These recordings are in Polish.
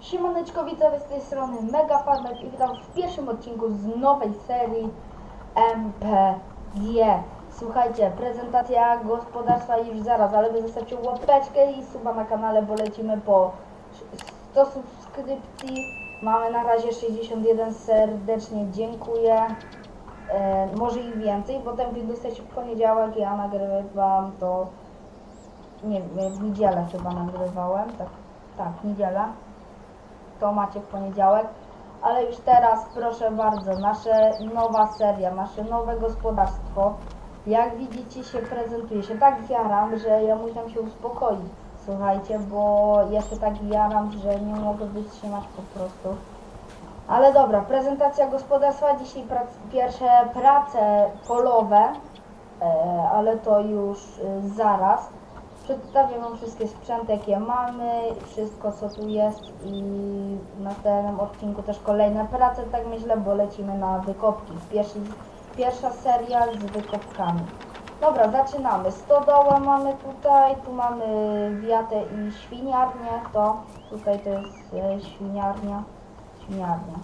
Siemaneczko, witam z tej strony Mega Farmer i witam w pierwszym odcinku z nowej serii MPG. Słuchajcie, prezentacja gospodarstwa już zaraz, ale wy zostawcie łapeczkę i suba na kanale, bo lecimy po 100 subskrypcji. Mamy na razie 61, serdecznie dziękuję. E, może i więcej, bo ten film dostajecie w poniedziałek, ja nagrywam to nie wiem, w niedzielę chyba nagrywałem, tak, tak, niedziela to macie w poniedziałek. Ale już teraz proszę bardzo, nasze nowa seria, nasze nowe gospodarstwo. Jak widzicie się prezentuje się tak jaram, że ja musiałam się uspokoić. Słuchajcie, bo ja się tak jaram, że nie mogę wytrzymać po prostu. Ale dobra, prezentacja gospodarstwa. Dzisiaj prac, pierwsze prace polowe, e, ale to już e, zaraz. Przedstawię Wam wszystkie sprzęty, jakie mamy, wszystko co tu jest i w następnym odcinku też kolejne prace, tak myślę, bo lecimy na wykopki. Pierwszy, pierwsza seria z wykopkami. Dobra, zaczynamy. Stodołę mamy tutaj, tu mamy wiatę i świniarnię, to tutaj to jest e, świniarnia, świniarnia,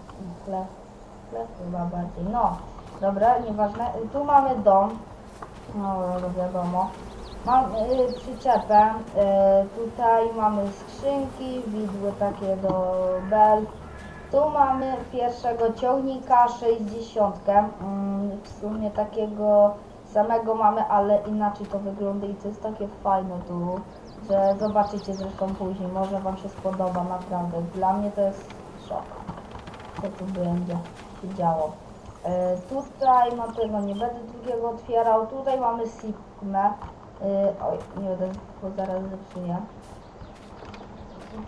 chleb, chleb chyba bardziej, no. Dobra, nieważne. Tu mamy dom, no wiadomo. Mam y, przyczepę, y, tutaj mamy skrzynki, widły takie do bel. Tu mamy pierwszego ciągnika 60. Mm, w sumie takiego samego mamy, ale inaczej to wygląda i to jest takie fajne tu, że zobaczycie zresztą później, może Wam się spodoba naprawdę. Dla mnie to jest szok, co tu będzie się działo. E, tutaj no tego nie będę drugiego otwierał. Tutaj mamy Sigmę. E, oj, nie będę, bo zaraz zepsuję.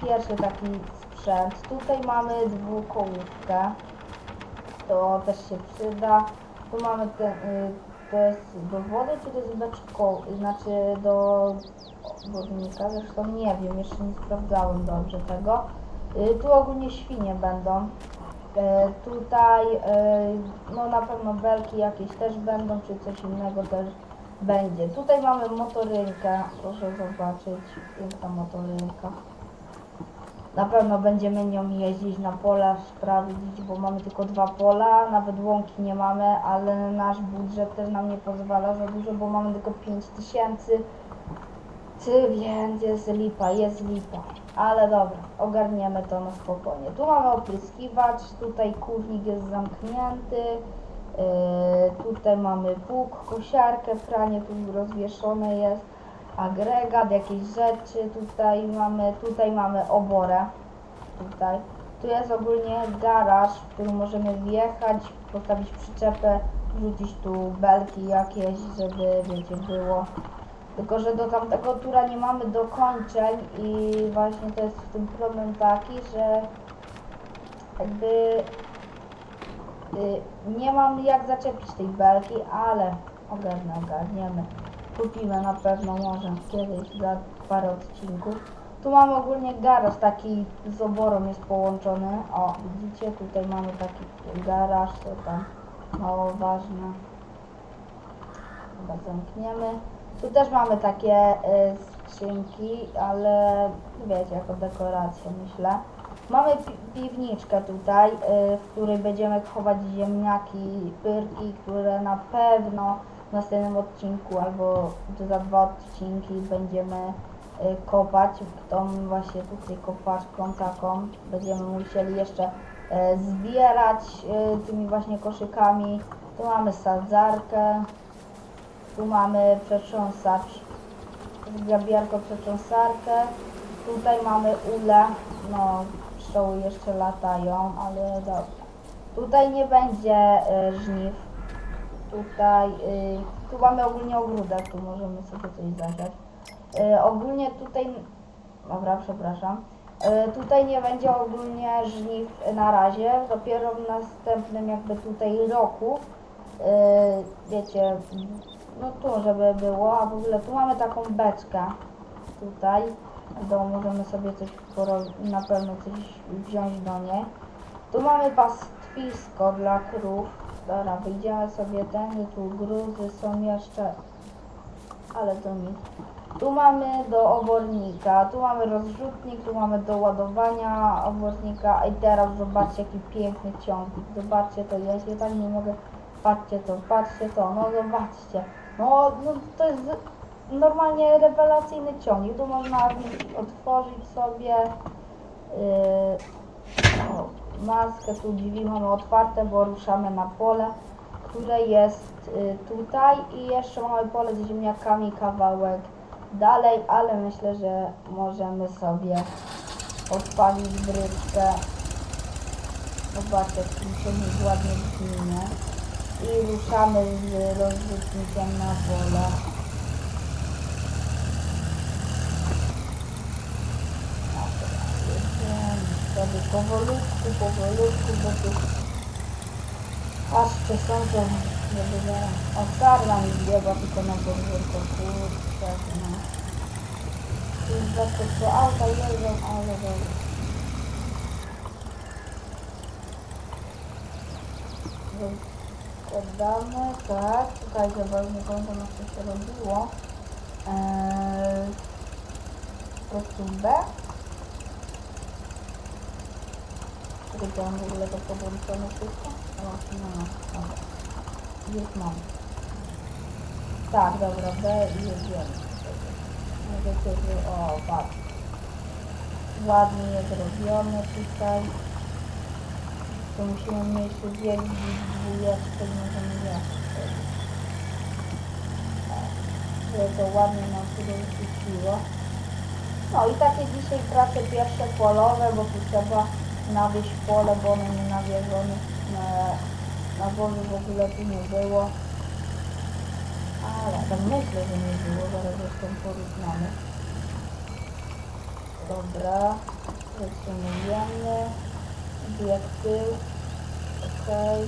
Pierwszy taki sprzęt. Tutaj mamy dwukołówkę. To też się przyda. Tu mamy ten, y, to jest do wody, czy to jest beczko, znaczy do wodnika, zresztą nie wiem, jeszcze nie sprawdzałem dobrze tego. Y, tu ogólnie świnie będą. E, tutaj e, no na pewno belki jakieś też będą, czy coś innego też będzie. Tutaj mamy motorynkę, proszę zobaczyć, piękna motorynka. Na pewno będziemy nią jeździć na pola, sprawdzić, bo mamy tylko dwa pola, nawet łąki nie mamy, ale nasz budżet też nam nie pozwala za dużo, bo mamy tylko 5000 ty, więc jest lipa, jest lipa. Ale dobra, ogarniemy to na spokojnie. Tu mamy opryskiwacz, tutaj kurnik jest zamknięty. Yy, tutaj mamy pług, kosiarkę, pranie tu rozwieszone jest. Agregat, jakieś rzeczy tutaj mamy, tutaj mamy oborę. Tutaj. Tu jest ogólnie garaż, w którym możemy wjechać, postawić przyczepę, wrzucić tu belki jakieś, żeby wiecie było. Tylko, że do tamtego tura nie mamy dokończeń i właśnie to jest w tym problem taki, że jakby nie mam jak zaczepić tej belki, ale ogarnę, ogarniemy. Kupimy na pewno może kiedyś za parę odcinków. Tu mamy ogólnie garaż taki z oborą jest połączony. O, widzicie, tutaj mamy taki garaż, co tam mało ważne. Chyba zamkniemy. Tu też mamy takie y, skrzynki, ale wiecie, jako dekorację myślę. Mamy pi piwniczkę tutaj, y, w której będziemy chować ziemniaki, pyrki, które na pewno w następnym odcinku albo za dwa odcinki będziemy y, kopać. Tą właśnie tutaj kopaczką taką będziemy musieli jeszcze y, zbierać tymi właśnie koszykami. Tu mamy sadzarkę. Tu mamy przetrząsacz, zgrabiarko przetrząsarkę. Tutaj mamy ulę, no pszczoły jeszcze latają, ale dobra. Tutaj nie będzie y, żniw. Tutaj, y, tu mamy ogólnie ogródek, tu możemy sobie coś zasiać. Y, ogólnie tutaj, dobra, przepraszam. Y, tutaj nie będzie ogólnie żniw na razie, dopiero w następnym jakby tutaj roku. Y, wiecie, no tu żeby było, a w ogóle tu mamy taką beczkę tutaj domu możemy sobie coś na pewno coś wziąć do niej. Tu mamy pastwisko dla krów. Dobra, wyjdziemy sobie ten, tu gruzy są jeszcze, ale to nic. Tu mamy do obornika, tu mamy rozrzutnik, tu mamy do ładowania obornika i teraz zobaczcie jaki piękny ciągnik. Zobaczcie to, ja się tak nie mogę. Patrzcie to, patrzcie to, no zobaczcie. No, no to jest normalnie rewelacyjny ciągnik. Tu można otworzyć sobie yy, o, maskę, tu drzwi mamy otwarte, bo ruszamy na pole, które jest y, tutaj i jeszcze mamy pole z ziemniakami kawałek dalej, ale myślę, że możemy sobie odpalić bryczkę. Zobaczcie, jak ten ciągnik ładnie brzminie. I ruszamy z rozrzutnikiem na pole. Jedziemy sobie powolutku, powolutku, bo tu są to, żeby zaraz... O, sarna mi biega tylko na podwórko, kurczę, no. Już zawsze co auta jeżdżą, ale dobra. Oddamy, tak, nie pamiętam jak to się robiło. Eee, po prostu B. Czekajcie, mam w ogóle to podłączone wszystko? No, no, dobra. Już mam. Tak, dobra, B i jedziemy. Możecie, że... O, patrz. Ładnie jest robione tutaj. To musimy mieć wielki dwójeczkę, możemy jeszcze. Żeby to ładnie nam się rozrzuciło. No i takie dzisiaj prace pierwsze polowe, bo tu trzeba nawieść pole, bo one nie nawierzone na, na wozie w ogóle tu nie było. Ale tak myślę, że nie było, zaraz zresztą porównamy. Dobra, wytrzymujemy. Bieg tył. Okej.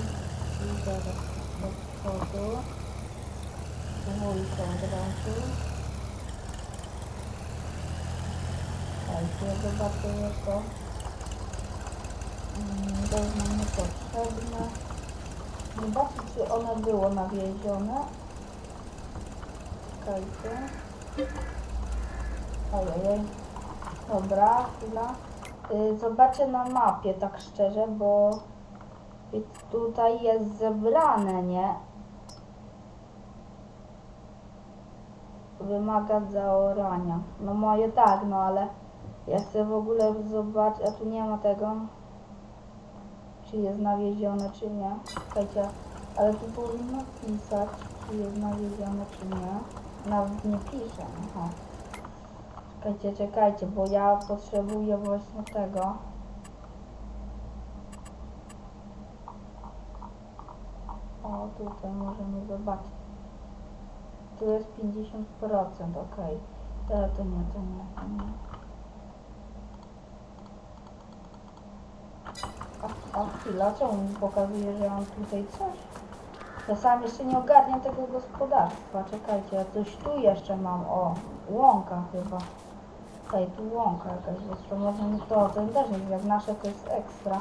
I zaraz do przodu. Dwójką od razu. Słuchajcie, zobaczę to. Mm, To nam niepotrzebne. Zobaczcie, czy one było nawiezione. Czekajcie. Ojej. Dobra, chwila. Y, Zobaczę na mapie, tak szczerze, bo tutaj jest zebrane, nie? Wymaga zaorania. No moje tak, no ale ja chcę w ogóle zobaczyć, a tu nie ma tego, czy jest nawiezione, czy nie. Czekajcie, ale tu powinno pisać, czy jest nawiezione, czy nie. Nawet nie pisze, aha. Czekajcie, czekajcie, bo ja potrzebuję właśnie tego. O, tutaj możemy zobaczyć. Tu jest 50%, ok. To, to nie, to nie, to nie. A, chwila, czemu mi pokazuje, że mam tutaj coś? Ja sam jeszcze nie ogarniam tego gospodarstwa. Czekajcie, ja coś tu jeszcze mam. O, łąka chyba. Tutaj tu łąka jakaś jest. To może nie to, to też jak nasze, to jest ekstra.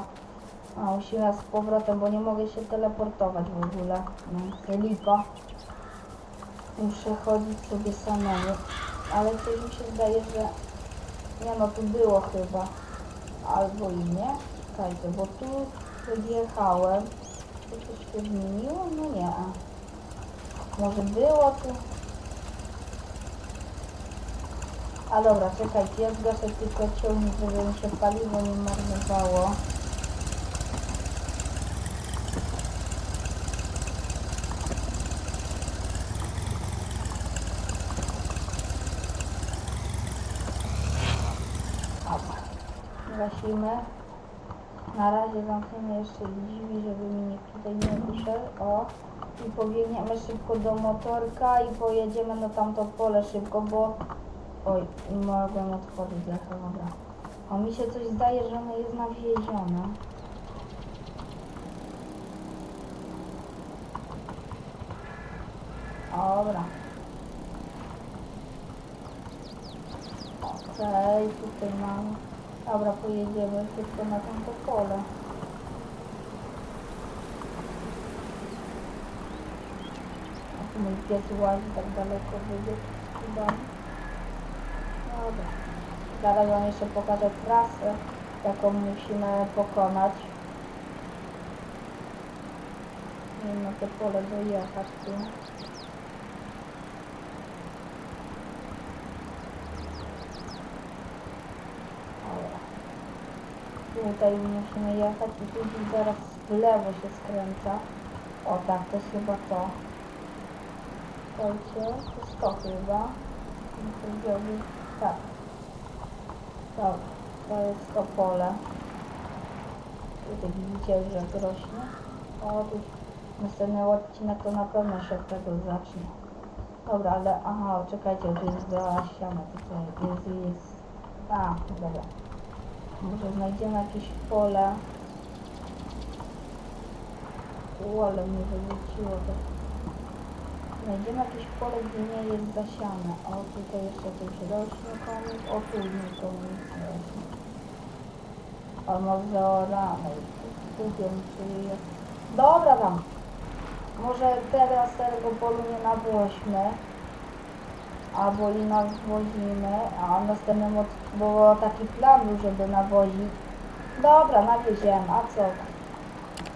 A musimy z powrotem, bo nie mogę się teleportować w ogóle. No, lipa. Muszę chodzić sobie samemu. Ale coś mi się zdaje, że... Nie no, tu było chyba. Albo i nie. Czekajcie, bo tu podjechałem. To coś się zmieniło? No nie. Może było tu... A dobra, czekajcie, ja zgaszę tylko ciągnik, żeby mi się paliwo nie marnowało. Gasimy. Na razie zamkniemy jeszcze drzwi, żeby mi nikt tutaj nie wyszedł. O. I pobiegniemy szybko do motorka i pojedziemy na tamto pole szybko, bo... Oj, mogłem otworzyć lecha, dobra. O, mi się coś zdaje, że ono jest nawiezione. Dobra. Okej, tutaj mam... Dobra, pojedziemy szybko na tamto pole. A tu mój pies łazi tak daleko wybiegł chyba. Dobra. Zaraz wam jeszcze pokażę trasę, jaką musimy pokonać. Nie na to pole dojechać tu. Dobra. Tutaj musimy jechać i tu zaraz w lewo się skręca. O tak, to jest chyba to. Słuchajcie, to jest to chyba. Tak. Dobra, to jest to pole. Tutaj widzicie, że rośnie. O, tu następny odcinek to na pewno się od tego zacznie. Dobra, ale aha, czekajcie, tu jest zasiane tutaj. Jest, jest. A, dobra. Może znajdziemy jakieś pole. U, ale mnie wyrzuciło to. Znajdziemy jakieś pole, gdzie nie jest zasiane. O, tutaj jeszcze coś rośnie komuś. O, tu nie komuś rośnie. Albo zaorane. Tu wiem, czy jest. Dobra tam. Może teraz tego polu nie nawoźmy. Albo i nawozimy, a następnym od... bo taki plan żeby nawozić. Dobra, nawieziemy, a co?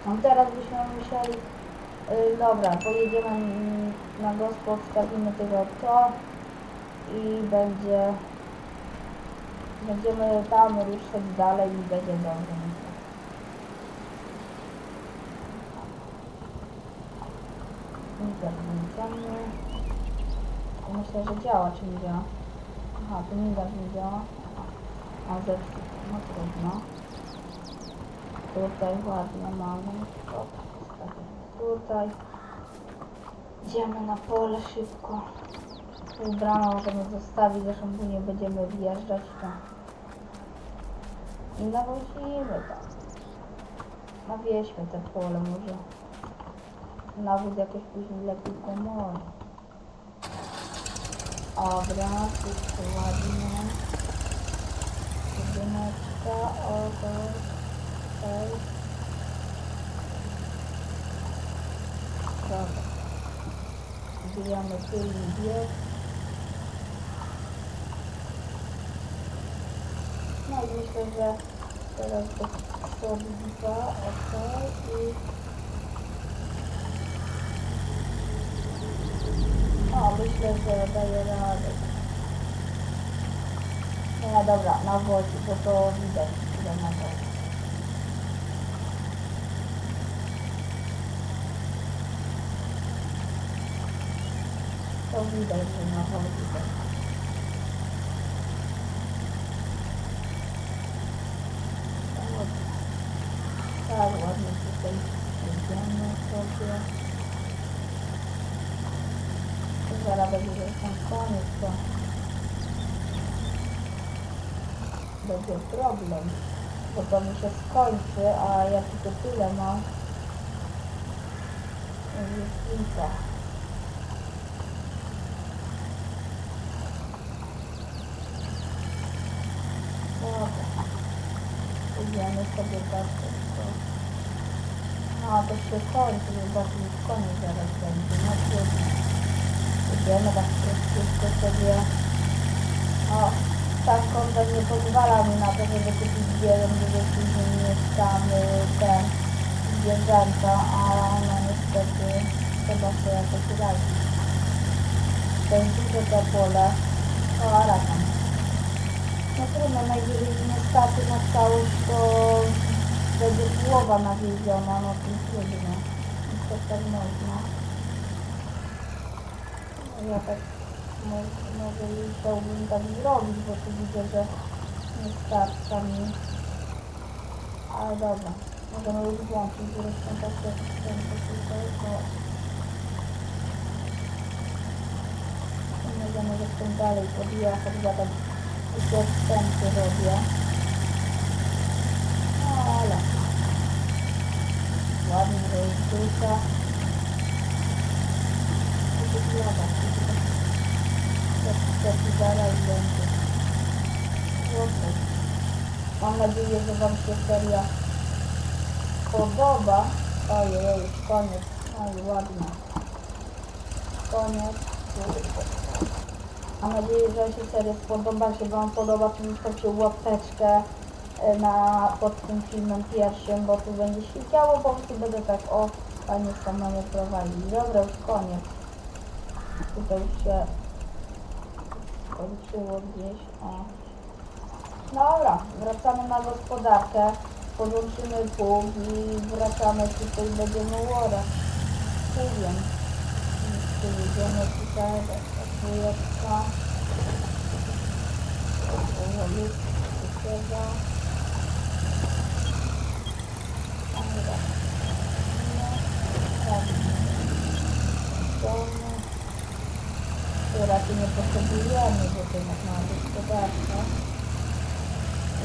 No teraz byśmy musieli Y, dobra, pojedziemy na gospę, wstawimy tylko to i będzie będziemy tam ruszać dalej i będzie dobrze. myślę. Myślę, że działa, czy nie działa? Aha, to migar nie działa. A zepsuty, no trudno. Tutaj ładnie mamy. Zostawimy tutaj. Idziemy na pole szybko. Tu bramę możemy zostawić, zresztą później będziemy wjeżdżać tam. I nawozimy tam. Nawieźmy te pole może. Nawóz jakoś później lepiej pomoże. Dobra, wszystko ładnie. Jedyneczka, okej. Okay. Dobra. Zbijamy tylny bieg. No i myślę, że teraz do przodu dwa, ok i... O, myślę, że daje radę. No dobra, na wodzie, bo to widać, ile na wodzie. To widać, że na wodzie. tak. Tak, Tak, ładnie tutaj jedziemy sobie. To zaraz będzie tam koniec, to będzie problem, bo to mi się skończy, a ja tylko tyle mam. Dobra. Idziemy sobie tak szybko. A, to się kończy, zobaczmy, już koniec zaraz będzie. Idziemy tak szybko sobie. O, tak konta nie pozwala mi na to, żeby kupić wiele, żeby później mieć tam ten zwierzęta, a no niestety trzeba sobie jakoś radzić. To jest duże to pole. O, ale tam. No trudno, najwyżej nie starczy na całość, to będzie głowa nawieziona, no to trudno. To tak można. No Ja tak mo- może już chciałbym tak zrobić, bo tu widzę, że nie starcza mi. Ale dobra, możemy już włączyć, zresztą tak jak chcę tutaj, to możemy zresztą dalej podjechać, zadać tylko wstępy robię. No ale ładnie to jest dusza. Mam nadzieję, że Wam się seria podoba. Ojej, koniec. Oj, ładnie. Koniec. Mam nadzieję, że się seria spodoba. Jeśli Wam podoba, to zostawcie łapeczkę e, na, pod tym filmem pierwszym, bo tu będzie się działo, po będę tak o fajnie samemu prowadzić. Dobra, już koniec. Tutaj się skończyło gdzieś. O. Dobra, wracamy na gospodarkę. Podłączymy pług i wracamy tutaj, będziemy łorać. Pługiem. Idziemy tutaj, dwójeczka. Powolutku trzeba. Dobra. Tak. Tu nie potrzebujemy, bo to jednak ma gospodarkę.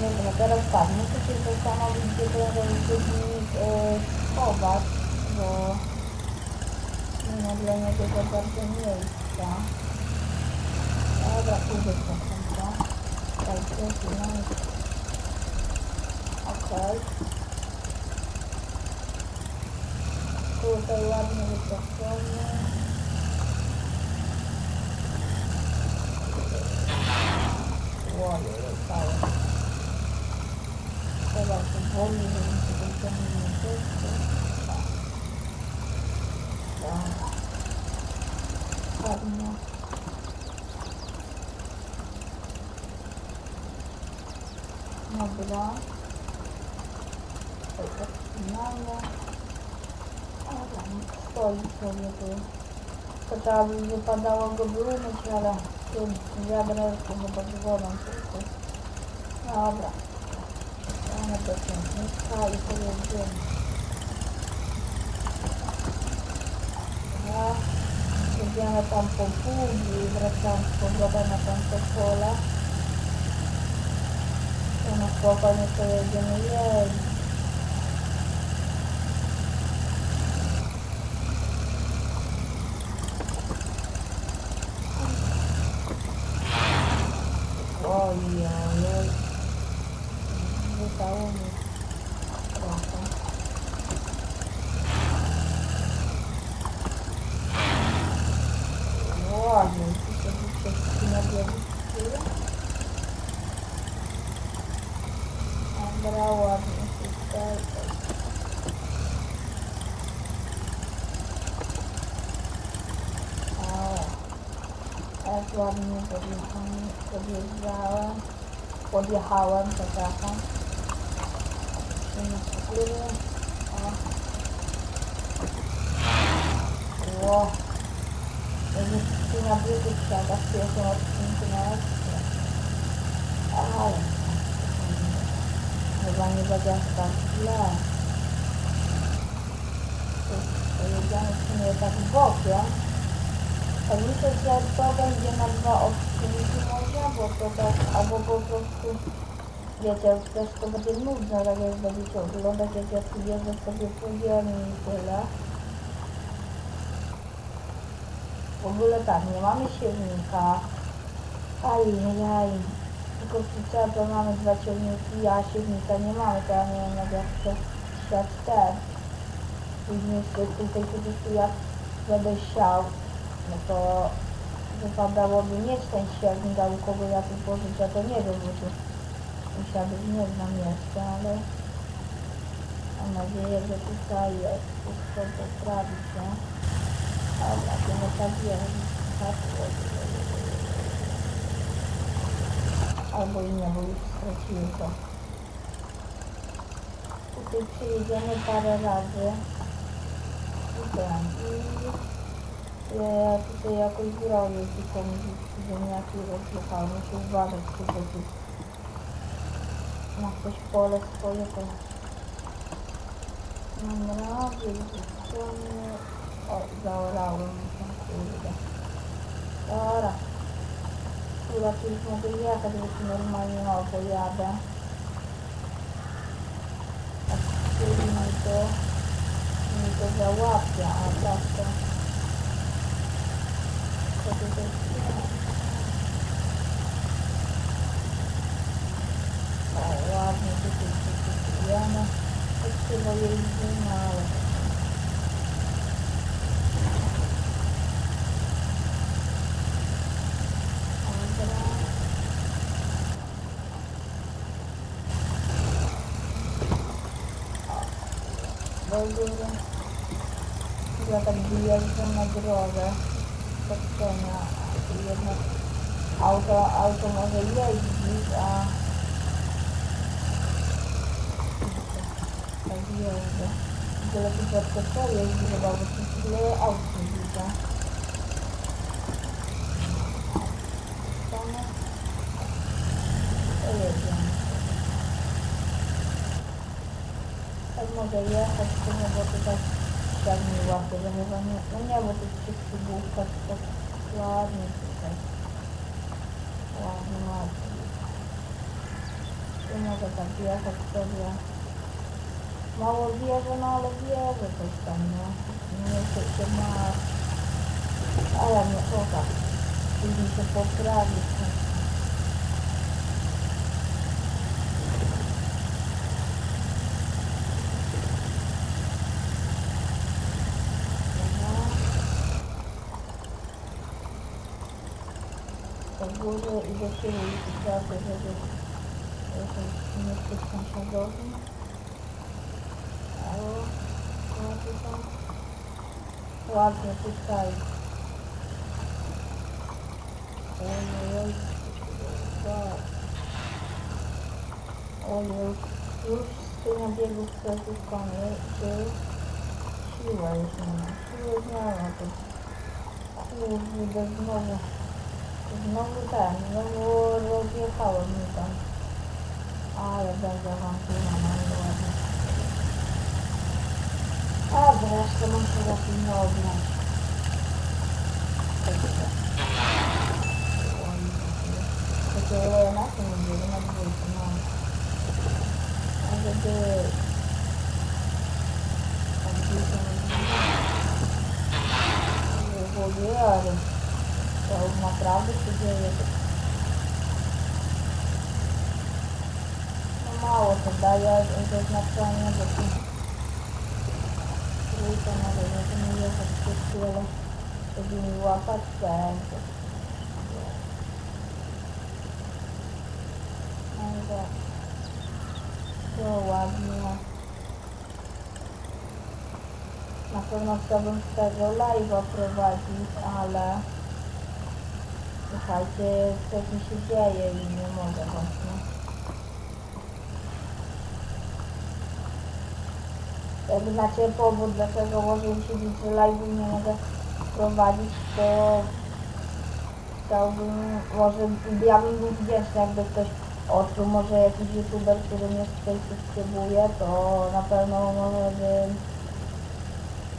No dobra, teraz tak, muszę się zastanowić, gdzie ten rozrzutnik yy, schować, bo nie ma dla niego za bardzo miejsca. Dobra, pójdę czasem to. Tak, mamy. Okej. Tutaj ładnie wyproszony. Łoje, cały. Trzeba powoli, żeby się ten ciągnik nie puścił. Tak. Ładnie. Dobra. Tutaj podcinamy. Dobra, niech stoi sobie tu. To trzeba by wypadało go wyumyć, ale tu wiaderku chyba z wodą tylko. Dobra. Mamy do ciągnika i pojedziemy. Dobra. Jedziemy tam po pługi i wracamy z powrotem na tamte pole. To na spokojnie pojedziemy jeździć. Oj, oj, oj. Wydało mi trochę. Ładnie, tu sobie wszystkie nabiegły. Dobra, ładnie tutaj. O, tak ładnie podjeżdżałem, podjechałem, przepraszam. Ło. Tu na biegu trzeba w pierwszym odcinku na ekstra. Ale. Chyba nie będzie aż tak źle. Pojedziemy w sumie tak bokiem. Że to będzie na dwa odcinki może, bo to tak, albo po prostu, wiecie, też to będzie nudne, tak jak będziecie oglądać, jak ja tu jeżdżę sobie pójdziemy i tyle. W ogóle tak, nie mamy siewnika. Ajajaj. Tylko co to mamy dwa ciągniki, a siewnika nie mamy, to ja nie wiem jak ja chcę siać ten. Później jeszcze tutaj po prostu jak będę siał, no to wypadałoby mieć ten siewnik, ale u kogo ja tu pożyć, ja to nie wiem, bo tu musiałbym nie znam jeszcze, ale mam nadzieję, że tutaj jest wszystko poprawi się. Dobra, to nie tak jest. Tak, Albo i nie, bo już straciłem to. Tutaj przyjedziemy parę razy. I ja tutaj jakoś zrobię tylko ziemniaki rozluchałem. Muszę uważać tutaj. tu Na coś pole swoje to mam razy, strony. O, zaorałem się, kurde. Dobra. Chyba tu już mogę jechać, bo tu normalnie no, pojadę. A który mi to, mi to załatwia, a tak to... Kita Tidak akan yang sama droga. Ya. To i jednak auto, auto może jeździć, a tak jeżdżę. Tyle tylko co jeździ chyba, bo tu tyle aut nie widzę. To. Tak mogę jechać, to bo tutaj tak mi łapie, że chyba nie, no nie, bo tu przy przybówkach to ładnie tutaj. Ładnie, ładnie. Tu mogę tak jechać sobie. Mało wierzę, no ale wierzę coś tam, no. Nie chcę się ma... Ale nie, to tak. Później się orgulho e feliz, graças a Deus. Eu continuo ficando chavosa. Alô, como é que estão? Claro que você está aí. Olha, eu... Olha, eu... Eu tenho amigos que eu conheço. Chile, gente. Chile não é ontem. Eu vou de novo. Tutaj. Ojej, tak. Ojej, już skrzynia biegów przezyskany, czy siła już nie ma. Siły już nie ma, to kurde znowu. Znowu ten, znowu rozjechałem mi tam. Ale będzie awantura, no i ładnie. A zresztą mam się zapilnować. Takie na tym będzie, na dwójce mam. A żeby... A dwójkę na dwójkę. Jezu. To już naprawdę się dzieje. No mało to daje zaznaczenie, bo tu trójka może nie jechać przez chwilę, żeby mi łapać pędzę. Ale to ładnie. Na pewno chciałbym z tego live'a prowadzić, ale Słuchajcie, coś mi się dzieje i nie mogę właśnie. Jak znacie powód, dlaczego mi się że live nie mogę prowadzić, to chciałbym, może ja bym był wdzięczny, jakby ktoś odkrył, może jakiś youtuber, który mnie tutaj subskrybuje, to na pewno może bym,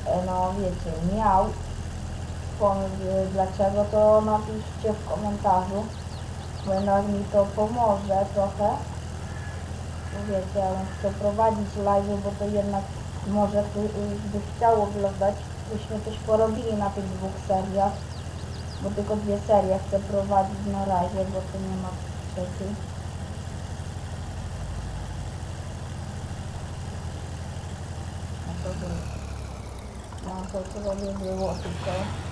e, no wiecie, miał pomysł dlaczego, to napiszcie w komentarzu, bo jednak mi to pomoże trochę. Wiecie, ja chciał prowadzić live, bo to jednak może by chciał oglądać, byśmy coś porobili na tych dwóch seriach, bo tylko dwie serie chcę prowadzić na razie, bo to nie ma trzeciej. No to co robię było tylko.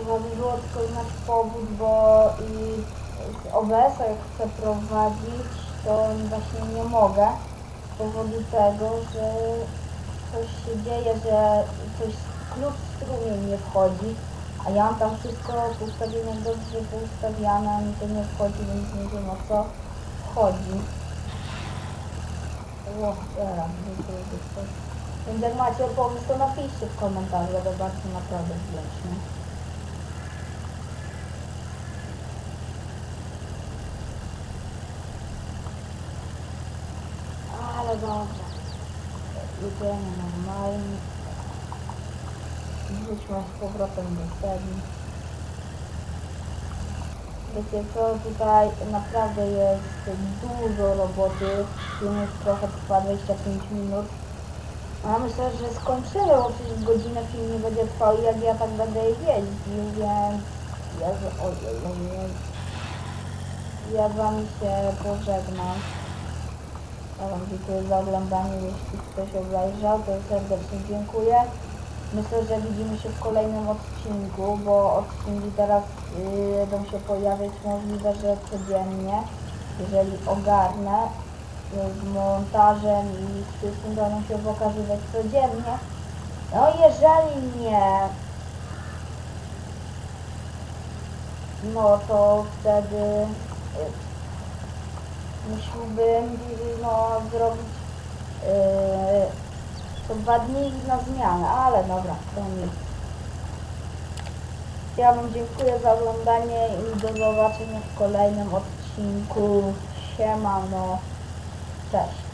Trzeba by było tylko znać powód, bo i z OBS-a jak chcę prowadzić, to właśnie nie mogę. Z powodu tego, że coś się dzieje, że coś klucz strumień nie wchodzi, a ja mam tam wszystko ustawione dobrze poustawiane, a mi to nie wchodzi, więc nie wiem o co chodzi. O, teraz. Więc jak macie pomysł, to napiszcie w komentarzu, będę bardzo naprawdę wdzięczny. Dobrze. Jedziemy normalnie. Wróćmy z powrotem do serii. Wiecie co, tutaj naprawdę jest dużo roboty. Film już trochę trwa 25 minut. A myślę, że skończymy, bo przecież godzinę film nie będzie trwał i jak ja tak będę jeździł, więc... Jezu, ojej, ojej. Ja z wami się pożegnam. Wam dziękuję za oglądanie, jeśli ktoś obejrzał, to serdecznie dziękuję. Myślę, że widzimy się w kolejnym odcinku, bo odcinki teraz yy, będą się pojawiać możliwe, że codziennie. jeżeli ogarnę z montażem i z wszystkim będą się pokazywać codziennie. No jeżeli nie, no to wtedy y, musiałbym no, zrobić yy, co dwa dni na zmianę, ale dobra, to nic. Ja Wam dziękuję za oglądanie i do zobaczenia w kolejnym odcinku. Siemano, cześć.